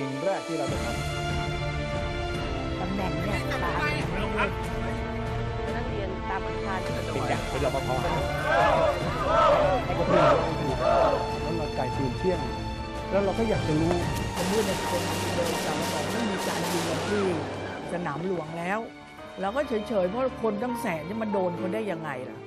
สิ่งแรกที่เราจะทตำแหน่งเนี่ยตามไม่เลือกนักเรียนตามอาคารที่ำเป็นอย่างเป็นรปภให้เขาพูดให้ถูกแล้วเราไก่ตื่นเที่ยง แล้วเราก็อยากจะรู้สมมติในคนเดินตามมาบอกไม่มีการยิงกันที่สนามหลวงแล้ว เราก็เฉยๆเพราะคนตั้งแสนจะมาโดนคนได้ยังไงล่ะ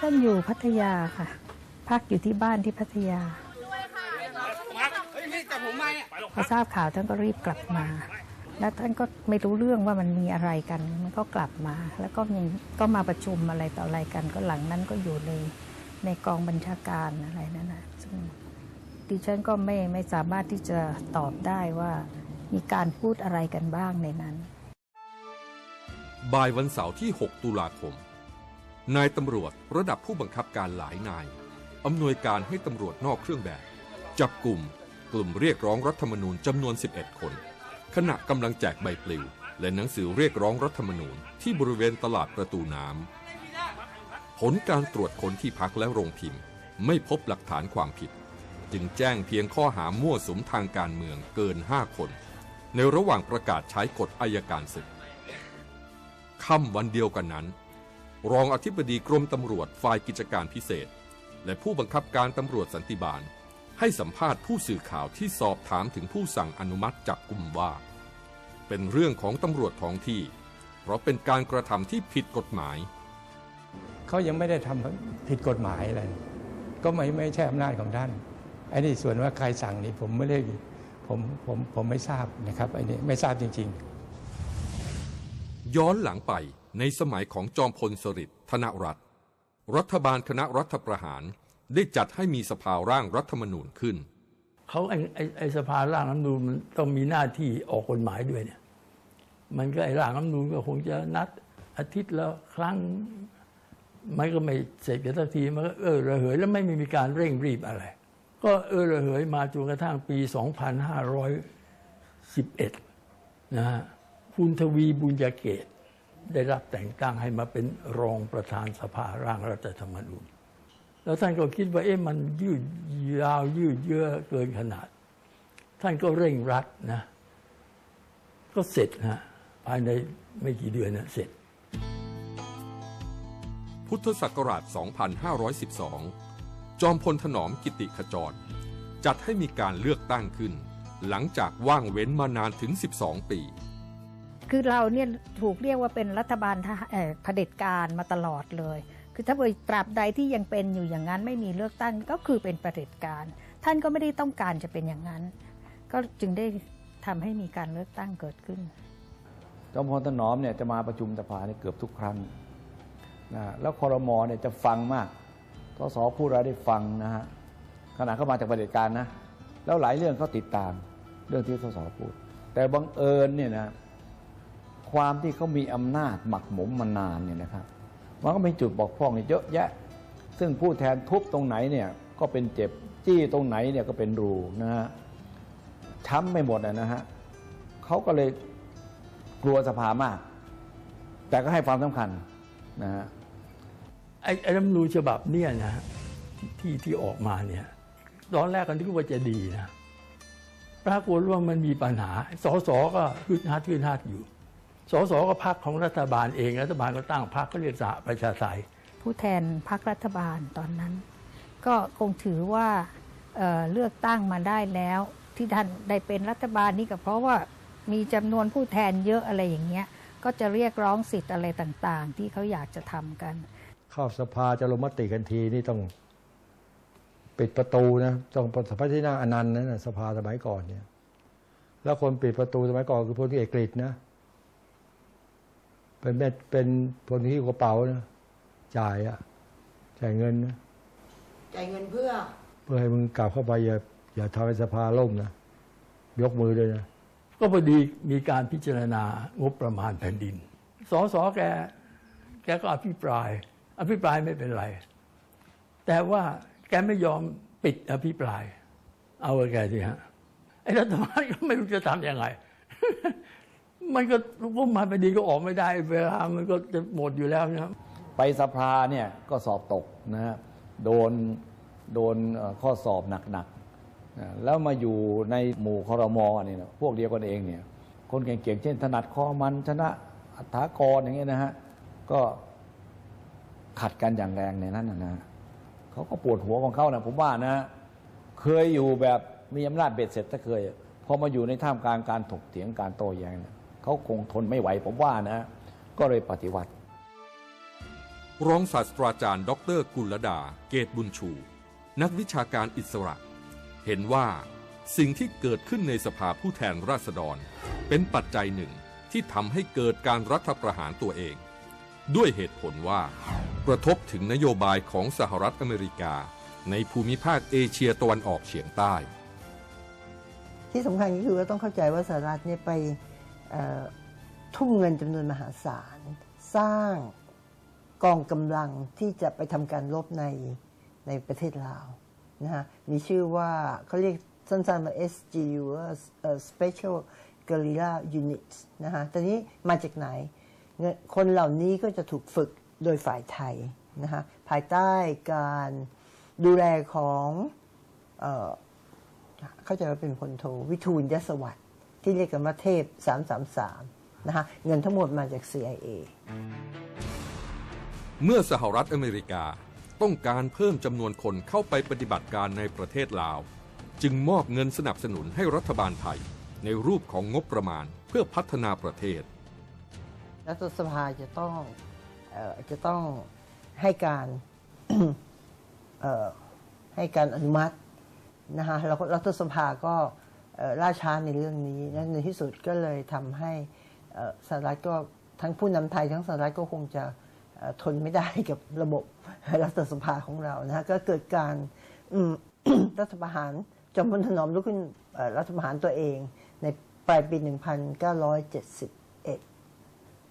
ท่านอยู่พัทยาค่ะ พักอยู่ที่บ้านที่พัทยาพอทราบข่าวท่านก็รีบกลับมา แล้วท่านก็ไม่รู้เรื่องว่ามันมีอะไรกัน มันก็กลับมา แล้วก็มีก็มาประชุมอะไรต่ออะไรกัน ก็หลังนั้นก็อยู่ในในกองบัญชาการอะไรนั่นนะซึ่งดิฉันก็ไม่ไม่สามารถที่จะตอบได้ว่ามีการพูดอะไรกันบ้างในนั้น บ่ายวันเสาร์ที่ 6 ตุลาคม นายตำรวจระดับผู้บังคับการหลายนาย อำนวยการให้ตำรวจนอกเครื่องแบบ จับกลุ่ม กลุ่มเรียกร้องรัฐธรรมนูญจำนวน 11 คน ขณะกำลังแจกใบปลิว และหนังสือเรียกร้องรัฐธรรมนูญที่บริเวณตลาดประตูน้ำผลการตรวจค้นที่พักและโรงพิมพ์ ไม่พบหลักฐานความผิด จึงแจ้งเพียงข้อหามั่วสุมทางการเมืองเกิน 5 คน ในระหว่างประกาศใช้กฎอายการศึกค่ำวันเดียวกันนั้น รองอธิบดีกรมตำรวจฝ่ายกิจการพิเศษ และผู้บังคับการตำรวจสันติบาล ให้สัมภาษณ์ผู้สื่อข่าวที่สอบถามถึงผู้สั่งอนุมัติจับกลุ่มว่า เป็นเรื่องของตำรวจท้องที่ เพราะเป็นการกระทำที่ผิดกฎหมาย เขายังไม่ได้ทำผิดกฎหมายอะไรก็ไม่ไม่ใช่อำนาจของท่านไอ้นี่ส่วนว่าใครสั่งนี่ผมไม่ได้ผมผมผมไม่ทราบนะครับไอ้นี่ไม่ทราบจริง ๆ ย้อนหลังไปในสมัยของจอมพลสฤษดิ์ธนรัตรัฐบาลคณะรัฐประหารได้จัดให้มีสภาร่างรัฐธรรมนูญขึ้น เขาไอ้ไอ้ไอสภาร่างรัฐธรรมนูญมันต้องมีหน้าที่ออกกฎหมายด้วยเนี่ย มันก็ไอ้ร่างรัฐธรรมนูญก็คงจะนัดอาทิตย์ละครั้งมันก็ไม่เสร็จกันสักทีมันก็เออระเหยแล้วไม่มีการเร่งรีบอะไร ก็เออระเหยมาจนกระทั่งปี 2511 นะฮะ คุณทวีบุญญาเกตได้รับแต่งตั้งให้มาเป็นรองประธานสภาร่างรัฐธรรมนูญ แล้วท่านก็คิดว่าเอ๊ะมันยืดยาวยืดเยื้อเกินขนาด ท่านก็เร่งรัดนะ ก็เสร็จนะภายในไม่กี่เดือนนะเสร็จ พุทธศักราช 2512 จอมพลถนอมกิติขจร จัดให้มีการเลือกตั้งขึ้น หลังจากว่างเว้นมานานถึง 12 ปี คือเราเนี่ยถูกเรียกว่าเป็นรัฐบาลทเออผด็จการมาตลอดเลย คือถ้าตราบใดที่ยังเป็นอยู่อย่างนั้นไม่มีเลือกตั้งก็คือเป็นเด็จการ ท่านก็ไม่ได้ต้องการจะเป็นอย่างนั้น ก็จึงได้ทำให้มีการเลือกตั้งเกิดขึ้น จอมพลถนอมเนี่ยจะมาประชุมสภาเนี่ยเกือบทุกครั้งนะแล้วคอรมอเนี่ยจะฟังมากสสพูดอะไรได้ฟังนะฮะขณะเข้ามาจากประเด็จการนะ แล้วหลายเรื่องเขาติดตามเรื่องที่สสพูด แต่บังเอิญเนี่ยนะ ความที่เขามีอำนาจหมักหมมมานานเนี่ยนะครับมันก็มีจุดบกพร่องเยอะแยะ ซึ่งผู้แทนทุบตรงไหนเนี่ยก็เป็นเจ็บจี้ตรงไหนเนี่ยก็เป็นรูนะฮะช้ำไม่หมดนะฮะเขาก็เลยกลัวสภามาก แต่ก็ให้ความสำคัญนะฮะไอ้ไอ้รัฐรรมนูญฉบับเนี่ยนะที่ที่ออกมาเนี่ยตอนแรกก็นึกว่าจะดีนะปรากฏว่ามันมีปัญหาสสก็ฮึดฮัดฮึดฮัดอยู่ สสก็พักของรัฐบาลเอง รัฐบาลก็ตั้งพักก็เรียกสหประชาไทยผู้แทนพรรครัฐบาลตอนนั้น ก็คงถือว่าเอ่อเลือกตั้งมาได้แล้ว ที่ท่านได้เป็นรัฐบาลนี่ก็เพราะว่ามีจำนวนผู้แทนเยอะอะไรอย่างเงี้ยก็จะเรียกร้องสิทธิ์อะไรต่างๆ ที่เขาอยากจะทำกัน เข้าสภาจะลงมติกันทีนี่ต้องปิดประตูนะต้องพระที่นั่งอนันต์นะสภาสมัยก่อนเนี่ย แล้วคนปิดประตูสมัยก่อนคือพลที่เอกฤษนะ เป็นแม่เป็นพลที่กระเป๋านะจ่ายอะจ่ายเงินนะจ่ายเงินเพื่อ เพื่อให้มึงกลับเข้าไปอย่าอย่าทำให้สภาล่มนะยกมือด้วยนะก็พอดีมีการพิจารณางบประมาณแผ่นดินสสแกแกก็อภิปราย อภิปรายไม่เป็นไร แต่ว่าแกไม่ยอมปิดอภิปราย เอากับแกสิฮะไอ้รัฐบาลก็ไม่รู้จะทำยังไง มันก็ก็มาไปดีก็ออกไม่ได้ เวลามันก็จะหมดอยู่แล้วนะครับ ไปสภาเนี่ยก็สอบตกนะฮะโดนโดนข้อสอบหนักๆนะแล้วมาอยู่ในหมู่คอรมอเนี่ยนะพวกเดียวกันเองเนี่ย คนเก่งๆเช่น ถนัดคอมันชนะอัฐากรอย่างเงี้ยนะฮะก็ขัดกันอย่างแรงในนั้นนะนะเขาก็ปวดหัวของเขานะผมว่านะ เคยอยู่แบบมีอำนาจเบ็ดเสร็จถ้าเคย พอมาอยู่ในท่ามกลางการถกเถียงการโต้แย้งเนี่ย เขาคงทนไม่ไหวผมว่านะ ก็เลยปฏิวัติ รองศาสตราจารย์ ดรกุลดา เกตบุญชู นักวิชาการอิสระ เห็นว่าสิ่งที่เกิดขึ้นในสภาผู้แทนราษฎร เป็นปัจจัยหนึ่งที่ทำให้เกิดการรัฐประหารตัวเอง ด้วยเหตุผลว่ากระทบถึงนโยบายของสหรัฐอเมริกา ในภูมิภาคเอเชียตะวันออกเฉียงใต้ ที่สำคัญก็คือว่าต้องเข้าใจว่าสหรัฐเนี่ยไปเอ่อ ทุ่มเงินจำนวนมหาศาล สร้างกองกำลังที่จะไปทำการรบในในประเทศลาวนะฮะมีชื่อว่าเขาเรียกสั้นๆว่า SGU ว่าเอ่อ Special Guerrilla Units นะฮะตอนนี้มาจากไหน คนเหล่านี้ก็จะถูกฝึกโดยฝ่ายไทยนะฮะภายใต้การดูแลของเอเข้าใจว่าเป็นพลโทวิทูลยศวัตร ที่เรียกกันว่าเทพ 333 นะคะเงินทั้งหมดมาจาก CIA เมื่อสหรัฐอเมริกาต้องการเพิ่มจำนวนคนเข้าไปปฏิบัติการในประเทศลาว จึงมอบเงินสนับสนุนให้รัฐบาลไทย ในรูปของงบประมาณเพื่อพัฒนาประเทศ รัฐสภาจะต้องเออจะต้องให้การเอ่อให้การอนุมัตินะคะแล้วก็รัฐสภาก็เอ่อ ล่าช้าในเรื่องนี้และในที่สุดก็เลยทำให้สหรัฐก็ทั้งผู้นำไทยทั้งสหรัฐก็คงจะทนไม่ได้กับระบบรัฐสภาของเรานะฮะก็เกิดการรัฐประหารจอมพลถนอมลุกขึ้นรัฐประหารตัวเองในปลายปี 1971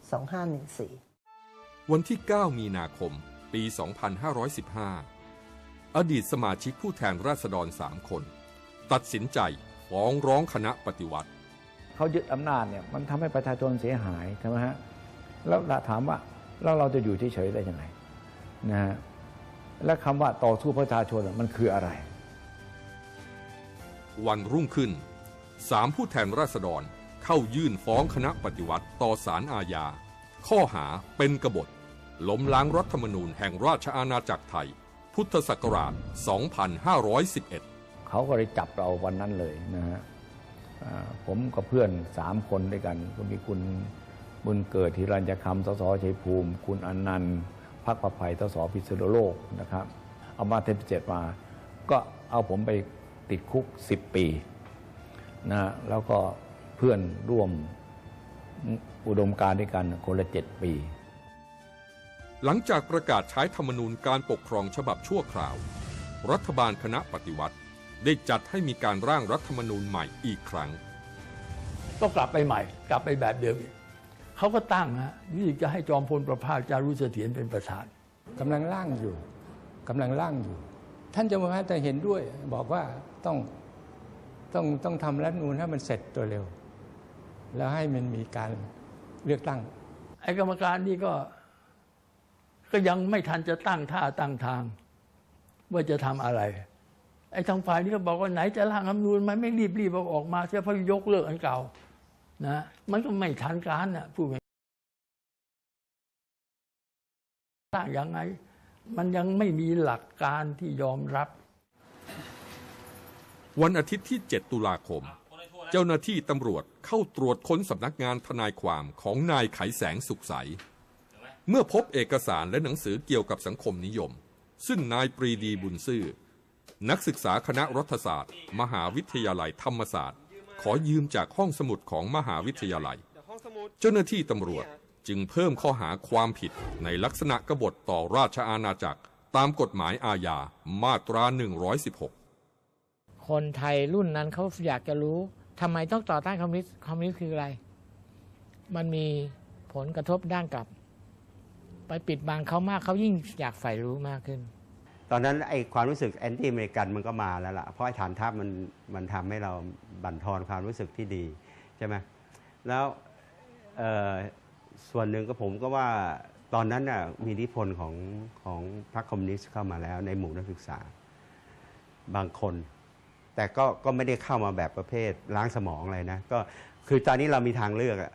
2514 วันที่ 9 มีนาคม ปี 2515 อดีตสมาชิกผู้แทนราษฎร 3 คน ตัดสินใจ ฟ้องร้องคณะปฏิวัติ เขายึดอำนาจเนี่ยมันทำให้ประชาชนเสียหายใช่ไหมฮะแล้วถามว่าแล้วเราจะอยู่เฉยๆได้ยังไงนะฮะและคำว่าต่อสู้ประชาชนมันคืออะไร วันรุ่งขึ้นสามผู้แทนราษฎรเข้ายื่นฟ้องคณะปฏิวัติต่อศาลอาญา ข้อหาเป็นกบฏล้มล้างรัฐธรรมนูญแห่งราชอาณาจักรไทย พุทธศักราช 2511 เขาก็เลยจับเราวันนั้นเลยนะฮะผมกับเพื่อนสามคนด้วยกันก็มีคุณบุญเกิดธีรัญญคำสสชัยภูมิ คุณอนันต์พักประภัยสสพิษณุโลกนะครับเอามาเทปเจ็ดมา ก็เอาผมไปติดคุก10ปีนะฮะแล้วก็เพื่อนร่วมอุดมการณ์ด้วยกันคนละเจ็ดปี หลังจากประกาศใช้ธรรมนูญการปกครองฉบับชั่วคราว รัฐบาลคณะปฏิวัติ ได้จัดให้มีการร่างรัฐธรรมนูญใหม่อีกครั้ง ก็กลับไปใหม่ กลับไปแบบเดิมอีกเขาก็ตั้งฮะนี่จะให้จอมพลประภาสจารุเสถียรเป็นประธานกำลังร่างอยู่กำลังร่างอยู่ ท่านจะมาแต่เห็นด้วย บอกว่าต้องต้องต้องทำรัฐธรรมนูนให้มันเสร็จตัวเร็ว แล้วให้มันมีการเลือกตั้ง ไอ้กรรมการนี่ก็ ก็ยังไม่ทันจะตั้งท่าตั้งทาง ว่าจะทำอะไร ไอ้ทางฝ่ายนี้ก็บอกว่าไหนจะร่างรัฐมนูญมันไม่รีบรีบเอาออกมาเสียเพราะยกเลิกอันเก่านะมันก็ไม่ทันการน่ะพูดง่ายร่างยังไง มันยังไม่มีหลักการที่ยอมรับ วันอาทิตย์ที่ 7 ตุลาคม เจ้าหน้าที่ตำรวจเข้าตรวจค้นสำนักงานทนายความของนายไขแสงสุขใส เมื่อพบเอกสารและหนังสือเกี่ยวกับสังคมนิยม ซึ่งนายปรีดีบุญซื่อ นักศึกษาคณะรัฐศาสตร์ มหาวิทยาลัยธรรมศาสตร์ ขอยืมจากห้องสมุดของมหาวิทยาลัย เจ้าหน้าที่ตำรวจจึงเพิ่มข้อหาความผิดในลักษณะกบฏต่อราชอาณาจักร ตามกฎหมายอาญามาตรา 116 คนไทยรุ่นนั้นเขาอยากจะรู้ทำไมต้องต่อต้านคอมมิวนิสต์คอมมิวนิสต์คืออะไร มันมีผลกระทบด้านกลับ ไปปิดบังเขามากเขายิ่งอยากใฝ่รู้มากขึ้น อนนั้นไอความรู้สึกแอนตี้อเมริกันมันก็มาแล้วล่ะ เพราะไอฐานทัพมันมันทำให้เราบั่นทอนความรู้สึกที่ดีใช่ไหมแล้วส่วนหนึ่งก็ผมก็ว่าตอนนั้นน่ะมีอิทธิพลของของพรรคคอมมิวนิสต์เข้ามาแล้วในหมู่นักศึกษาบางคน แต่ก็ก็ไม่ได้เข้ามาแบบประเภทล้างสมองอะไรนะ ก็คือตอนนี้เรามีทางเลือกอะ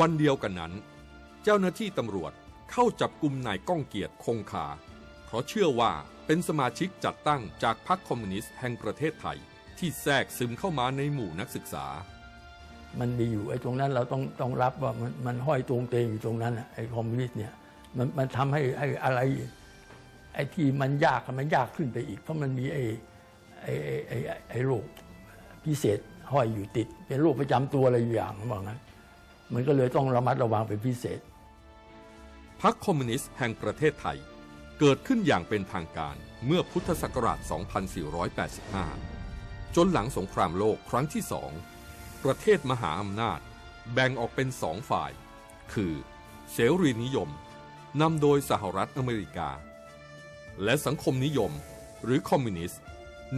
วันเดียวกันนั้น เจ้าหน้าที่ตำรวจเข้าจับกลุ่มนายก้องเกียรติคงคา เพราะเชื่อว่าเป็นสมาชิกจัดตั้งจากพรรคคอมมิวนิสต์แห่งประเทศไทย ที่แทรกซึมเข้ามาในหมู่นักศึกษา มันมีอยู่ไอ้ตรงนั้นเราต้องต้องรับว่ามันมันห้อยตรงเตงอยู่ตรงนั้นน่ะไอ้คอมมิวนิสต์เนี่ยมันมันทำให้ไอ้อะไรไอ้ที่มันยากอะมันยากขึ้นไปอีก เพราะมันมีไอ้ไอ้ไอ้ไอ้ไอ้ไอ้โรคพิเศษห้อยอยู่ติด เป็นโรคประจำตัวอะไรอยู่อย่างว่างั้นมันก็เลยต้องระมัดระวังเป็นพิเศษพรรคคอมมิวนิสต์แห่งประเทศไทย เกิดขึ้นอย่างเป็นทางการเมื่อพุทธศักราช 2485 จนหลังสงครามโลกครั้งที่สองประเทศมหาอำนาจ แบ่งออกเป็นสองฝ่าย คือ เสรีนิยมนำโดยสหรัฐอเมริกา และสังคมนิยมหรือคอมมิวนิสต์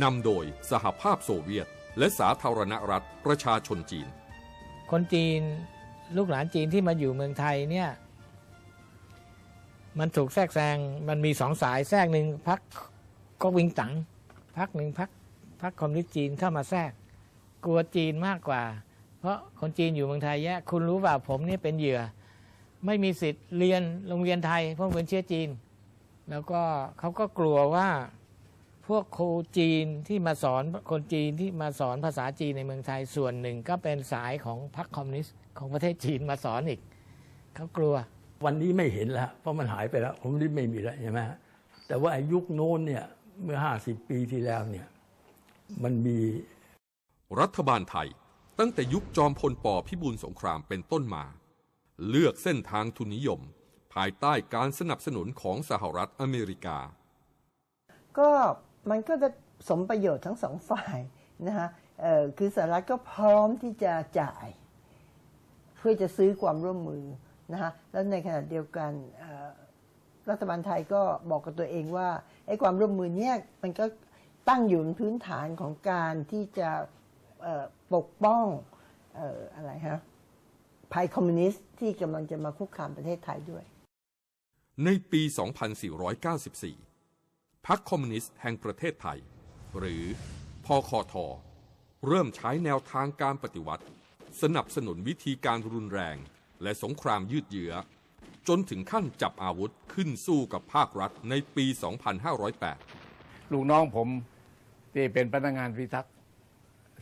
นำโดยสหภาพโซเวียต และสาธารณรัฐประชาชนจีน คนจีนลูกหลานจีนที่มาอยู่เมืองไทยเนี่ย มันถูกแทรกแซงมันมีสองสายแทรกหนึ่งพักก็วิงตังพักหนึ่งพักพักคอมมิวนิสต์จีนเข้ามาแทรก กลัวจีนมากกว่า เพราะคนจีนอยู่เมืองไทยแยะคุณรู้เปล่าผมนี่เป็นเหยื่อ ไม่มีสิทธิ์เรียนโรงเรียนไทยเพราะเป็นเชื้อจีน แล้วก็เขาก็กลัวว่าพวกครูจีนที่มาสอนคนจีนที่มาสอนภาษาจีนในเมืองไทยส่วนหนึ่ง ก็เป็นสายของพรรคคอมมิวนิสต์ของประเทศจีนมาสอนอีกเขากลัว วันนี้ไม่เห็นแล้ว เพราะมันหายไปแล้ว ผมนี่ไม่มีแล้วใช่ไหมฮะแต่ว่าไอ้ยุคโน้นเนี่ยเมื่อห้าสิบปีที่แล้วเนี่ยมันมีรัฐบาลไทย ตั้งแต่ยุคจอมพลปพิบูลสงครามเป็นต้นมา เลือกเส้นทางทุนนิยม ภายใต้การสนับสนุนของสหรัฐอเมริกา ก็มันก็จะสมประโยชน์ทั้งสองฝ่ายนะฮะเอ่อคือสหรัฐก็พร้อมที่จะจ่าย เพื่อจะซื้อความร่วมมือ นะฮะแล้วในขณะเดียวกันรัฐบาลไทยก็บอกกับตัวเองว่าไอ้ความร่วมมือเนี้ยมันก็ตั้งอยู่บนพื้นฐานของการที่จะปกป้องออะไรฮะภัยคอมมิวนิสต์ที่กำลังจะมาคุกคามประเทศไทยด้วย ในปี 2494 พรรคคอมมิวนิสต์แห่งประเทศไทย หรือพคทเริ่มใช้แนวทางการปฏิวัติ สนับสนุนวิธีการรุนแรง และสงครามยืดเยื้อ จนถึงขั้นจับอาวุธขึ้นสู้กับภาครัฐในปี 2508 ลูกน้องผมที่เป็นพนักงานพิทักษ์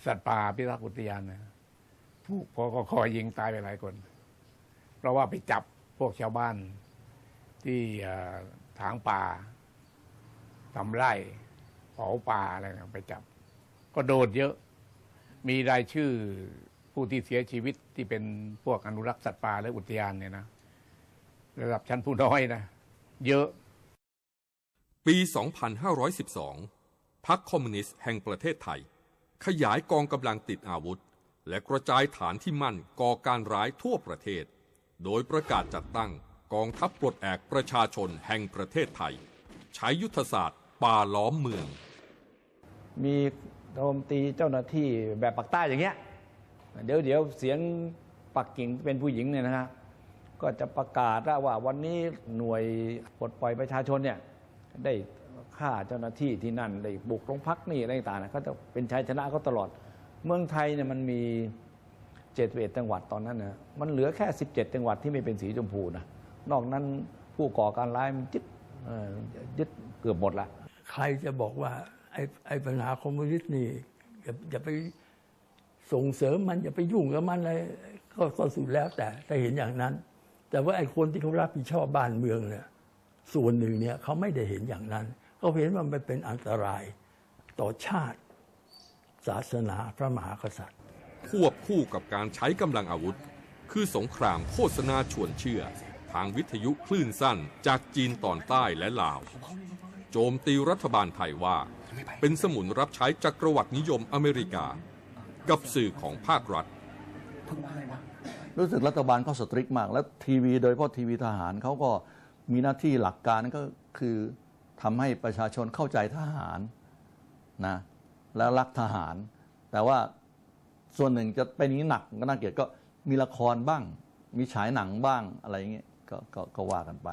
สัตว์ป่าพิทักษ์อุทยานนะถูกพอกคยิงตายไปหลายคน เพราะว่าไปจับพวกชาวบ้านที่ถางป่าทำไร่เผาป่าอะไรนะไปจับ ก็โดนเยอะ มีรายชื่อ ผู้ที่เสียชีวิตที่เป็นพวกอนุรักษ์สัตว์ป่าและอุทยานเนี่ยนะ ระดับชั้นผู้น้อยนะ เยอะ ปี 2512 พรรคคอมมิวนิสต์แห่งประเทศไทย ขยายกองกำลังติดอาวุธ และกระจายฐานที่มั่นก่อการร้ายทั่วประเทศ โดยประกาศจัดตั้งกองทัพปลดแอกประชาชนแห่งประเทศไทย ใช้ยุทธศาสตร์ ป่าล้อมเมือง มีโจมตีเจ้าหน้าที่แบบปักใต้อย่างเงี้ย เดี๋ยวเดี๋ยวเสียงปักกิ่งเป็นผู้หญิงเนี่ยนะฮะก็จะประกาศว่าวันนี้หน่วยปลดปล่อยประชาชนเนี่ยได้ฆ่าเจ้าหน้าที่ที่นั่นได้บุกโรงพักนี่อะไรต่างๆนะเขาจะเป็นชัยชนะเขาตลอด เมืองไทยเนี่ยมันมีเจ็ดเจังหวัดตอนนั้นนะมันเหลือแค่ 17 จังหวัดที่ไม่เป็นสีชมพูนะนอกนั้นผู้ก่อการร้ายมันยึดเอ่อยึดเกือบหมดละ ใครจะบอกว่าไอ้ไอปัญหาคอมมิวนิสต์นี่อย่าไป ส่งเสริมมันอย่าไปยุ่งกับมันอะไรก็ก็สุดแล้วแต่ถ้าเห็นอย่างนั้น แต่ว่าไอ้คนที่เขารับผิดชอบบ้านเมืองเนี่ยส่วนหนึ่งเนี่ยเขาไม่ได้เห็นอย่างนั้นเขาเห็นว่ามันเป็นอันตรายต่อชาติ ศาสนาพระมหากษัตริย์ ควบคู่กับการใช้กำลังอาวุธ คือสงครามโฆษณาชวนเชื่อ ทางวิทยุคลื่นสั้นจากจีนตอนใต้และลาว โจมตีรัฐบาลไทยว่า เป็นสมุนรับใช้จักรวรรดินิยมอเมริกา กับสื่อของภาครัฐ รู้สึกรัฐบาลก็สตริกมาก แล้วทีวีโดยเฉพาะทีวีทหารเขาก็มีหน้าที่หลักการก็คือทำให้ประชาชนเข้าใจทหารนะแล้วรักทหาร แต่ว่าส่วนหนึ่งจะเป็นอย่างนี้หนักก็น่าเกลียดก็มีละครบ้าง มีฉายหนังบ้างอะไรอย่างเงี้ยกก็ก็ว่ากันไป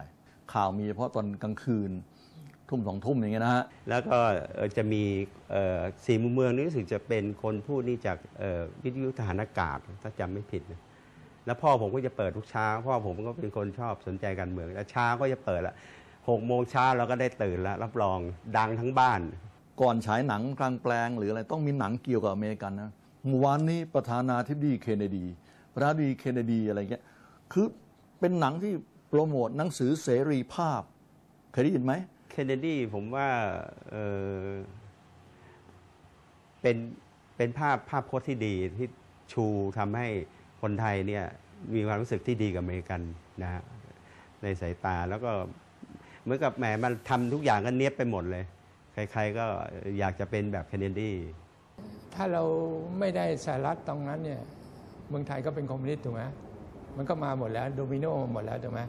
ข่าวมีเฉพาะตอนกลางคืน ทุ่มสองทุ่มอย่างเงี้ยนะฮะ แล้วก็เอ่อจะมีเอ่อสีมุมเมืองนี่รู้สึกจะเป็นคนพูดนี่จากเอ่อวิทยุทหารอากาศถ้าจำไม่ผิดนะแล้วพ่อผมก็จะเปิดทุกเช้า พ่อผมก็เป็นคนชอบสนใจการเมืองแล้วเช้าก็จะเปิดละหกโมงเช้าเราก็ได้ตื่นแล้วรับรองดังทั้งบ้าน ก่อนฉายหนังกลางแปลง หรืออะไรต้องมีหนังเกี่ยวกับอเมริกันนะเมื่อวานนี้ประธานาธิบดีเคนเนดี ประธานาธิบดีเคนเนดีอะไรเงี้ยคือเป็นหนังที่โปรโมทหนังสือเสรีภาพ เคยได้ยินไหม เคนเนดีผมว่าเเป็นเป็นภาพภาพพจน์ที่ดีที่ชูทำให้คนไทยเนี่ยมีความรู้สึกที่ดีกับอเมริกันนะฮะในสายตาแล้วก็เหมือนกับแหมมันทำทุกอย่างก็เนี้ยบไปหมดเลย ใครๆก็อยากจะเป็นแบบเคนเนดีถ้าเราไม่ได้สหรัฐตรงนั้นเนี่ยเมืองไทยก็เป็นคอมมิวนิสต์ถูกไหมมันก็มาหมดแล้วโดมิโนหมดแล้วถูกไหม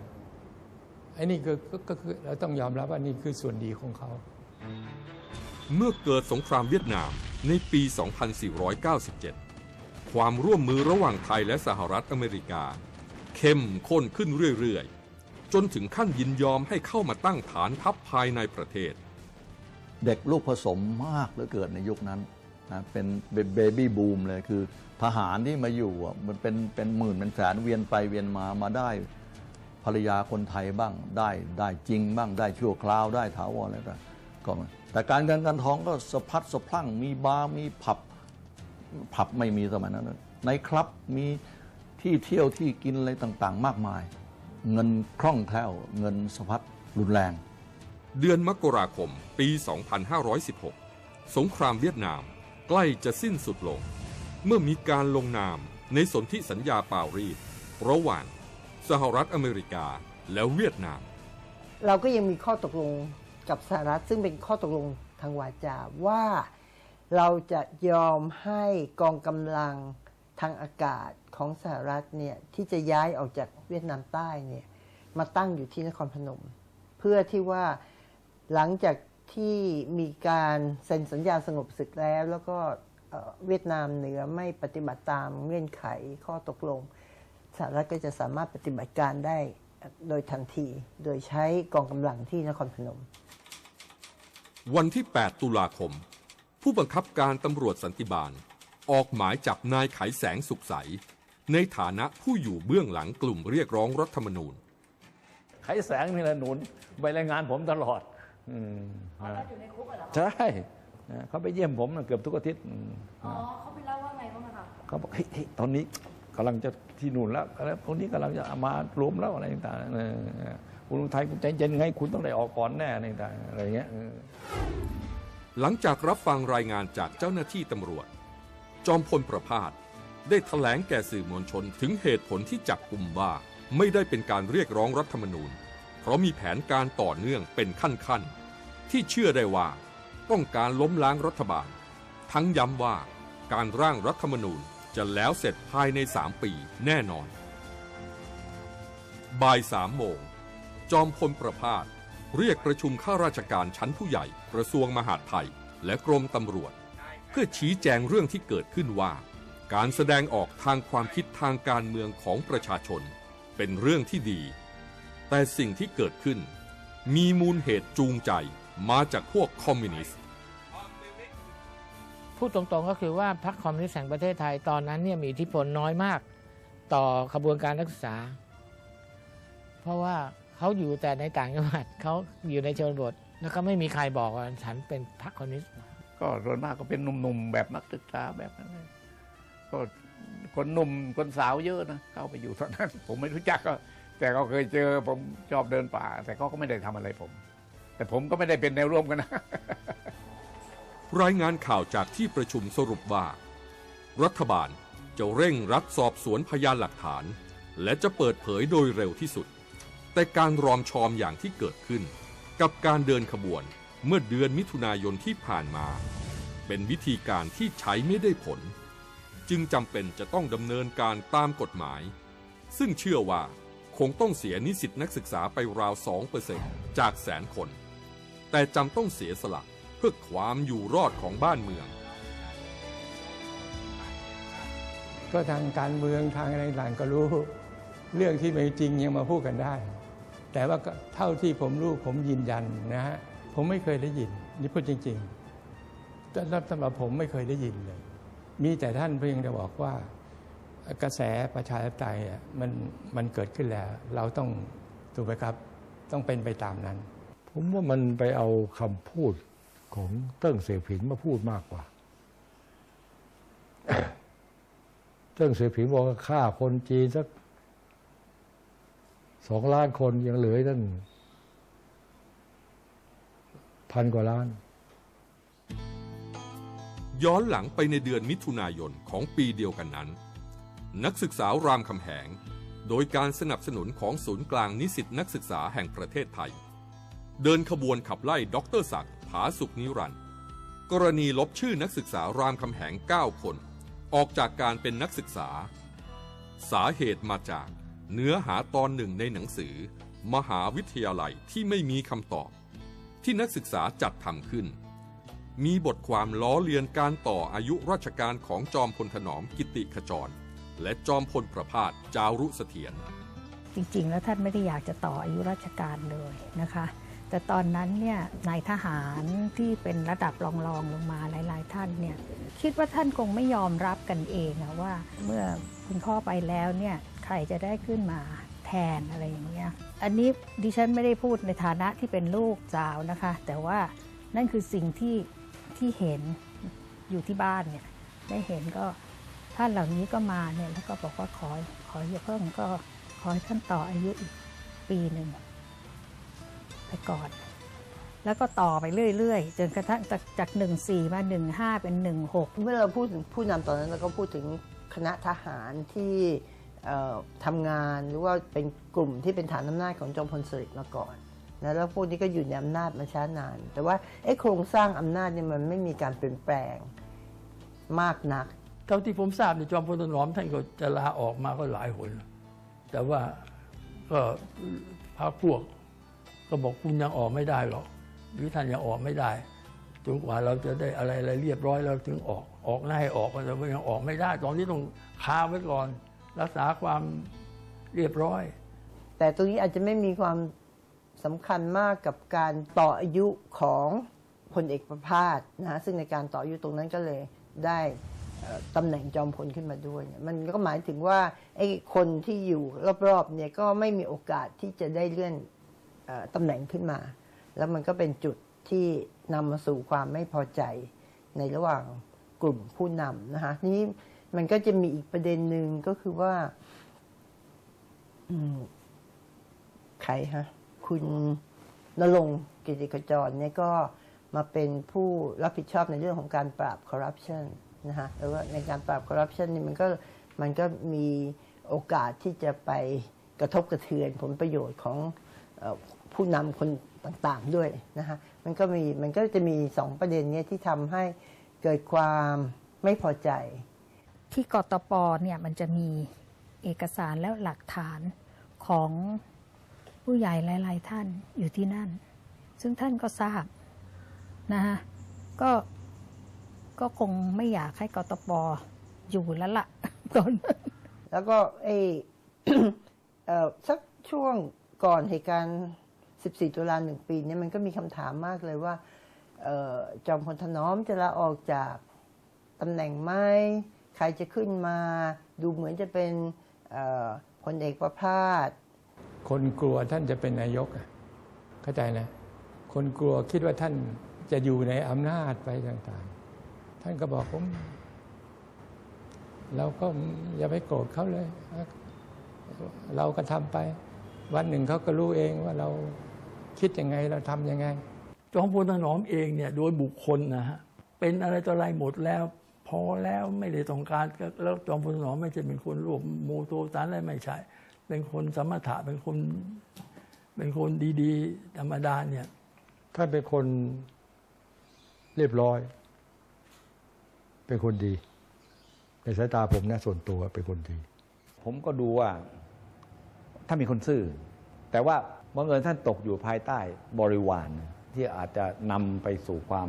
ไอ้นี่คือก็ก็คือเราต้องยอมรับว่านี่คือส่วนดีของเขา เมื่อเกิดสงครามเวียดนามในปี 2497 ความร่วมมือระหว่างไทยและสหรัฐอเมริกา เข้มข้นขึ้นเรื่อยๆ จนถึงขั้นยินยอมให้เข้ามาตั้งฐานทัพภายในประเทศ เด็กลูกผสมมากเหลือเกินในยุคนั้นนะเป็นเบบี้บูมเลยคือทหารที่มาอยู่อะมันเป็นเป็นหมื่นเป็นแสนเวียนไปเวียนมามาได้ ภรรยาคนไทยบ้างได้ได้จริงบ้างได้ชั่วคราวได้ถาวรอะไรต่างก็มาแต่การเงินการทองก็สะพัดสะพรั่งมีบาร์มีผับผับไม่มีสมัยนั้นในคลับมีที่เที่ยวที่กินอะไรต่างๆ มากมาย เงินคล่องแคล่วเงินสะพัดรุนแรง เดือนมกราคมปี 2516 สงครามเวียดนามใกล้จะสิ้นสุดลง เมื่อมีการลงนามในสนธิสัญญาปารีสระหว่าง สหรัฐอเมริกา และเวียดนาม เราก็ยังมีข้อตกลงกับสหรัฐซึ่งเป็นข้อตกลงทางวาจาว่าเราจะยอมให้กองกำลังทางอากาศของสหรัฐเนี่ยที่จะย้ายออกจากเวียดนามใต้เนี่ยมาตั้งอยู่ที่นครพนม เพื่อที่ว่าหลังจากที่มีการเซ็นสัญญาสงบศึกแล้ว แล้วก็เอ่อเวียดนามเหนือไม่ปฏิบัติตามเงื่อนไขข้อตกลง สหรัฐก็จะสามารถปฏิบัติการได้โดยทันที โดยใช้กองกำลังที่นครพนม วันที่ 8 ตุลาคม ผู้บังคับการตำรวจสันติบาล ออกหมายจับนายไขแสงสุขใส ในฐานะผู้อยู่เบื้องหลังกลุ่มเรียกร้องรัฐธรรมนูญ ไขแสงนี่แหละหนุนไปรายงานผมตลอดอืมอยู่ในคุกเหรอใช่นะเขาไปเยี่ยมผมนะเกือบทุกอาทิตย์อืมอ๋อเขาไปเล่าว่าไงบ้างอะคะเขาบอกเฮ้ยเฮ้ยตอนนี้ กำลังจะที่นู่นแล้วแล้วคนนี้กำลังจะมารวมแล้วอะไรต่างๆคุณอุทัยคุณใจเย็นไงคุณต้องได้ออกก่อนแน่อะไรต่างๆอะไรเงี้ยหลังจากรับฟังรายงานจากเจ้าหน้าที่ตำรวจ จอมพลประพาสได้ถแถลงแก่สื่อมวลชนถึงเหตุผลที่จับกลุ่มว่าไม่ได้เป็นการเรียกร้องรัฐธรรมนูญ เพราะมีแผนการต่อเนื่องเป็นขั้นๆ ที่เชื่อได้ว่าต้องการล้มล้างรัฐบาล ทั้งย้ำว่าการร่างรัฐธรรมนูญ จะแล้วเสร็จภายใน3ปีแน่นอน บ่ายสามโมง จอมพลประพาสเรียกประชุมข้าราชการชั้นผู้ใหญ่กระทรวงมหาดไทย และกรมตำรวจ เพื่อชี้แจงเรื่องที่เกิดขึ้นว่า การแสดงออกทางความคิดทางการเมืองของประชาชน เป็นเรื่องที่ดี แต่สิ่งที่เกิดขึ้น มีมูลเหตุจูงใจมาจากพวกคอมมิวนิสต์ พูดตรงๆก็คือว่าพรรคคอมมิวนิสต์แห่งประเทศไทยตอนนั้นเนี่ยมีอิทธิพลน้อยมากต่อขบวนการนักศึกษา เพราะว่าเขาอยู่แต่ในต่างจังหวัดเขาอยู่ในชนบท แล้วก็ไม่มีใครบอกว่าฉันเป็นพรรคคอมมิวนิสต์ก็ส่วนมากก็เป็นหนุ่มๆแบบนักศึกษาแบบนั้นก็คนหนุ่มคนสาวเยอะนะเข้าไปอยู่ตอนนั้น ผมไม่รู้จักก็แต่ก็เคยเจอผมชอบเดินป่า แต่เขาก็ไม่ได้ทำอะไรผม แต่ผมก็ไม่ได้เป็นแนวร่วมกันนะ รายงานข่าวจากที่ประชุมสรุปว่า รัฐบาลจะเร่งรัดสอบสวนพยานหลักฐาน และจะเปิดเผยโดยเร็วที่สุด แต่การรอมชอมอย่างที่เกิดขึ้น กับการเดินขบวนเมื่อเดือนมิถุนายนที่ผ่านมา เป็นวิธีการที่ใช้ไม่ได้ผล จึงจำเป็นจะต้องดำเนินการตามกฎหมาย ซึ่งเชื่อว่าคงต้องเสียนิสิตนักศึกษาไปราว 2%จากแสนคน แต่จำต้องเสียสละเพื่อความอยู่รอดของบ้านเมือง ก็ทางการเมืองทางอะไรต่างก็รู้ เรื่องที่ไม่จริงยังมาพูดกันได้ แต่ว่าก็เท่าที่ผมรู้ผมยืนยันนะฮะผมไม่เคยได้ยินนี่พูดจริงๆแต่สำหรับผมไม่เคยได้ยินเลย มีแต่ท่านเพียงแต่บอกว่ากระแสประชาธิปไตยอะมันมันเกิดขึ้นแล้ว เราต้องถูกไหมครับ ต้องเป็นไปตามนั้น ผมว่ามันไปเอาคำพูด ของเติ้งเสผินมาพูดมากกว่า เติ้งเสผินบอกว่าฆ่าคนจีนสักสองล้านคนยังเหลือตั้งพันกว่าล้าน ย้อนหลังไปในเดือนมิถุนายนของปีเดียวกันนั้น นักศึกษารามคำแหง โดยการสนับสนุนของศูนย์กลางนิสิตนักศึกษาแห่งประเทศไทย เดินขบวนขับไล่ดรศักดิ์ผาสุขนิรันดร์กรณีลบชื่อนักศึกษารามคำแหง 9 คน ออกจากการเป็นนักศึกษา สาเหตุมาจากเนื้อหาตอนหนึ่งในหนังสือ มหาวิทยาลัยที่ไม่มีคำตอบ ที่นักศึกษาจัดทำขึ้น มีบทความล้อเลียนการต่ออายุราชการของจอมพลถนอมกิติขจร และจอมพลประพาสจารุเสถียรจริงๆ แล้วท่านไม่ได้อยากจะต่ออายุราชการเลยนะคะ แต่ตอนนั้นเนี่ยนายทหารที่เป็นระดับรองๆลงมาหลาย ๆ ท่านเนี่ยคิดว่าท่านคงไม่ยอมรับกันเองอะว่าเมื่อคุณพ่อไปแล้วเนี่ยใครจะได้ขึ้นมาแทนอะไรอย่างเงี้ยอันนี้ดิฉันไม่ได้พูดในฐานะที่เป็นลูกสาวนะคะ แต่ว่านั่นคือสิ่งที่ที่เห็นอยู่ที่บ้านเนี่ยได้เห็นก็ท่านเหล่านี้ก็มาเนี่ยแล้วก็บอกว่าขอขออย่าเพิ่งก็ขอให้ท่านต่ออายุอีกปีหนึ่ง ก่อน แล้วก็ต่อไปเรื่อยๆ จนกระทั่งจากจากหนึ่งสี่มาหนึ่งห้าเป็นหนึ่งหกเมื่อเราพูดถึงผู้นำตอนนั้นเราก็พูดถึงคณะทหารที่เอ่อทำงานหรือว่าเป็นกลุ่มที่เป็นฐานอำนาจของจอมพลสฤษดิ์มาก่อนนะแล้วพวกนี้ก็อยู่ในอำนาจมาช้านาน แต่ว่าไอ้โครงสร้างอำนาจเนี่ยมันไม่มีการเปลี่ยนแปลงมากนัก เท่าที่ผมทราบในยจอมพลถนอมท่านก็จะลาออกมาก็หลายหน แต่ว่าก็พรรคพวก ก็บอกคุณยังออกไม่ได้หรอกหรือท่านยังออกไม่ได้จนกว่าเราจะได้อะไรอะไรเรียบร้อยเราถึงออกออกหน้าให้ออกแต่ว่ายังออกไม่ได้ ตอนนี้ต้องคาไว้ก่อน รักษาความเรียบร้อย แต่ตรงนี้อาจจะไม่มีความสำคัญมากกับการต่ออายุของพลเอกประภาสนะซึ่งในการต่ออายุตรงนั้นก็เลยได้ตำแหน่งจอมพลขึ้นมาด้วยเนี่ยมันก็หมายถึงว่าไอ้คนที่อยู่รอบๆเนี่ยก็ไม่มีโอกาสที่จะได้เลื่อน ตำแหน่งขึ้นมา แล้วมันก็เป็นจุดที่นำมาสู่ความไม่พอใจในระหว่างกลุ่มผู้นำนะคะนี้มันก็จะมีอีกประเด็นหนึ่งก็คือว่าใครฮะคุณนรงกิติขจรเนี่ยก็มาเป็นผู้รับผิดชอบในเรื่องของการปราบคอร์รัปชันนะฮะแต่ว่าในการปราบคอร์รัปชันนี่มันก็มันก็มีโอกาสที่จะไปกระทบกระเทือนผลประโยชน์ของ ผู้นำคนต่างๆด้วยนะฮะมันก็มีมันก็จะมีสองประเด็นเนี้ที่ทำให้เกิดความไม่พอใจ ที่กตปเนี่ยมันจะมีเอกสารและหลักฐานของผู้ใหญ่หลาย ๆ ท่านอยู่ที่นั่น ซึ่งท่านก็ทราบนะฮะก็ก็คงไม่อยากให้กตปอยู่แล้วละ่ะตอนแล้วก็ไอ้เออสักช่วงก่อนเหตุการณ์ 14 ตุลาหนึ่งปีเนี่ยมันก็มีคำถามมากเลยว่าออจอมพลถนอมจะลาออกจากตำแหน่งไหมใครจะขึ้นมา ดูเหมือนจะเป็นพลเอกประภาสคนกลัวท่านจะเป็นนายกเข้าใจนะ คนกลัวคิดว่าท่านจะอยู่ในอำนาจไปต่างๆ ท่านก็บอกผมเราก็อย่าไปโกรธเขาเลย เราก็ทำไป วันหนึ่งเขาก็รู้เองว่าเรา คิดยังไงเราทำยังไง จอมพลถนอมเองเนี่ยโดยบุคคลนะฮะเป็นอะไรต่ออะไรหมดแล้ว พอแล้วไม่ได้ต้องการแล้วจอมพลถนอมไม่ใช่เป็นคนรวบโมโตสารอะไรไม่ใช่ เป็นคนสมถะเป็นคน เป็นคนดีๆ ธรรมดาเนี่ยท่านเป็นคนเรียบร้อย เป็นคนดีในสายตาผมนะส่วนตัวเป็นคนดี ผมก็ดูว่า ถ้ามีคนซื่อ แต่ว่า บังเอิญท่านตกอยู่ภายใต้บริวารที่อาจจะนำไปสู่ความ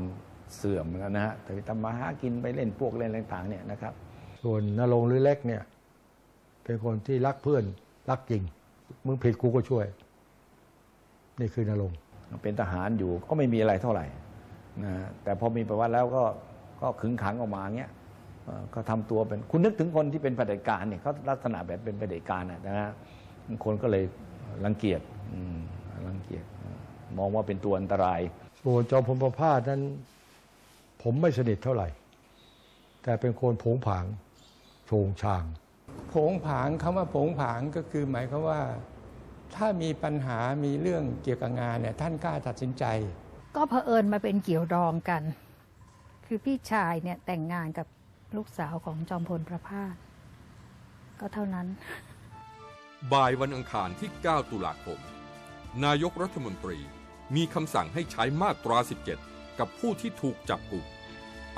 เสื่อมแล้วนะฮะถึงทำมาหากินไปเล่นพวกเล่นต่างๆเนี่ยนะครับ ส่วนนรงหรือเล็กเนี่ย เป็นคนที่รักเพื่อนรักจริง มึงผิดกูก็ช่วย นี่คือนรงเป็นทหารอยู่ก็ไม่มีอะไรเท่าไหร่นะแต่พอมีประวัติแล้วก็ก็ขึงขังออกมาเงี้ยก็ทำตัวเป็นคุณนึกถึงคนที่เป็นเผด็จการเนี่ยเขาลักษณะแบบเป็นเผด็จการนะนะฮะคนก็เลย รังเกียจอืมรังเกียจมองว่าเป็นตัวอันตรายส่วนจอมพลประพาสนั้น ผมไม่สนิทเท่าไหร่ แต่เป็นคนโผงผางโชงชางโผงผางคำว่าโผงผางก็คือหมายความว่า ถ้ามีปัญหามีเรื่องเกี่ยวกับงานเนี่ยท่านกล้าตัดสินใจ ก็เผอิญมาเป็นเกี่ยวดองกัน คือพี่ชายเนี่ยแต่งงานกับลูกสาวของจอมพลประพาสก็เท่านั้น บ่ายวันอังคารที่ 9 ตุลาคม นายกรัฐมนตรีมีคำสั่งให้ใช้มาตรา 17 กับผู้ที่ถูกจับกุม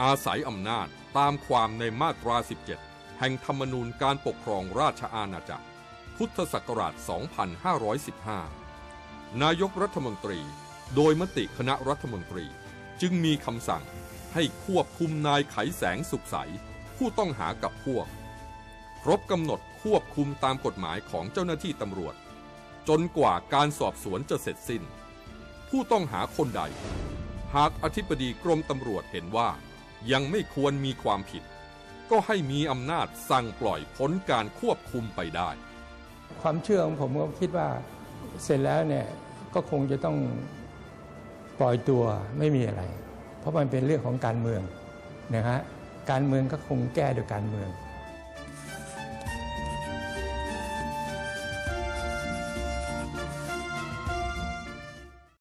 อาศัยอำนาจตามความในมาตรา 17 แห่งธรรมนูญการปกครองราชอาณาจักร พุทธศักราช 2515 นายกรัฐมนตรีโดยมติคณะรัฐมนตรีจึงมีคำสั่งให้ควบคุมนายไขแสงสุขใส ผู้ต้องหากับพวก ครบกำหนด ควบคุมตามกฎหมายของเจ้าหน้าที่ตำรวจ จนกว่าการสอบสวนจะเสร็จสิ้น ผู้ต้องหาคนใด หากอธิบดีกรมตำรวจเห็นว่ายังไม่ควรมีความผิด ก็ให้มีอำนาจสั่งปล่อยพ้นการควบคุมไปได้ ความเชื่อของผมก็คิดว่าเสร็จแล้วเนี่ยก็คงจะต้องปล่อยตัวไม่มีอะไร เพราะมันเป็นเรื่องของการเมืองนะฮะการเมืองก็คงแก้โดยการเมือง